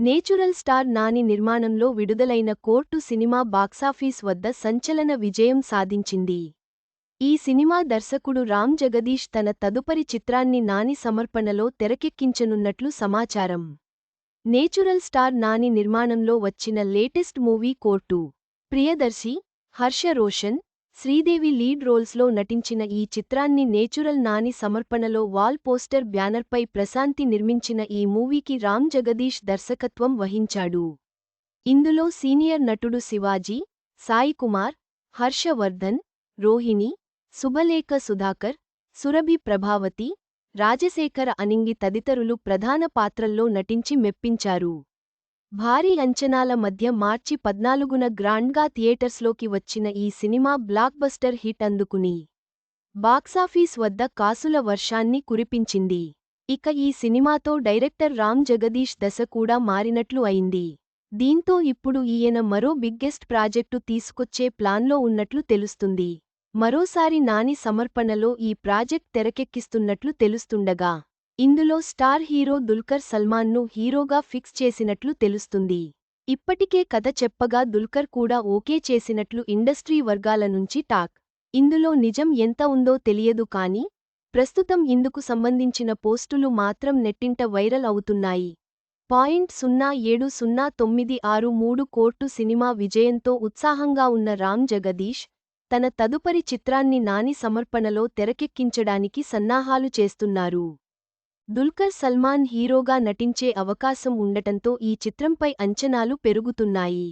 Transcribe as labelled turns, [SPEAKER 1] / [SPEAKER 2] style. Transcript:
[SPEAKER 1] Natural star Nani నిర్మాణంలో విడుదలైన court cinema box office వద్ద సంచలన విజయం సాధించింది. ఈ సినిమా దర్శకుడు రామ్ జగదీష్ తన తదుపరి చిత్రాన్ని నాని సమర్పణలో తెరకెక్కించనున్నట్లు సమాచారం. నేచురల్ స్టార్ నాని నిర్మాణంలో వచ్చిన latest movie court. Priyadarshi Harsha Roshan Sridevi lead రోల్స్లో నటించిన ఈ చిత్రాన్ని నేచురల్ నాని సమర్పణలో వాల్ పోస్టర్ బ్యానర్పై ప్రశాంతి నిర్మించిన ఈ మూవీకి రామ్ జగదీష్ దర్శకత్వం వహించాడు. ఇందులో సీనియర్ నటుడు శివాజీ సాయికుమార్ హర్షవర్ధన్ రోహిణి శుభలేఖ సుధాకర్ సురభి ప్రభావతి రాజశేఖర అనింగి తదితరులు ప్రధాన పాత్రల్లో నటించి మెప్పించారు. భారీ అంచనాల మధ్య మార్చి పద్నాలుగున గ్రాండ్గా థియేటర్స్లోకి వచ్చిన ఈ సినిమా బ్లాక్బస్టర్ హిట్ అందుకుని బాక్సాఫీస్ వద్ద కాసుల వర్షాన్ని కురిపించింది. ఇక ఈ సినిమాతో డైరెక్టర్ రామ్ జగదీష్ దశ కూడా మారినట్లు అయింది. దీంతో ఇప్పుడు ఈయన మరో బిగ్గెస్ట్ ప్రాజెక్టు తీసుకొచ్చే ప్లాన్లో ఉన్నట్లు తెలుస్తుంది. మరోసారి నాని సమర్పణలో ఈ ప్రాజెక్ట్ తెరకెక్కిస్తున్నట్లు తెలుస్తుండగా ఇందులో స్టార్ హీరో దుల్కర్ సల్మాన్ను హీరోగా ఫిక్స్ చేసినట్లు తెలుస్తుంది. ఇప్పటికే కథ చెప్పగా దుల్కర్ కూడా ఓకే చేసినట్లు ఇండస్ట్రీ వర్గాల నుంచి టాక్. ఇందులో నిజం ఎంత ఉందో తెలియదు కాని ప్రస్తుతం ఇందుకు సంబంధించిన పోస్టులు మాత్రం నెట్టింట వైరల్ అవుతున్నాయి. పాయింట్ సున్నా ఏడు సున్నా తొమ్మిది ఆరు మూడు కోర్టు సినిమా విజయంతో ఉత్సాహంగా ఉన్న రామ్ జగదీష్ తన తదుపరి చిత్రాన్ని నాని సమర్పణలో తెరకెక్కించడానికి సన్నాహాలు చేస్తున్నారు. దుల్కర్ సల్మాన్ హీరోగా నటించే అవకాశం ఉండటంతో ఈ చిత్రంపై అంచనాలు పెరుగుతున్నాయి.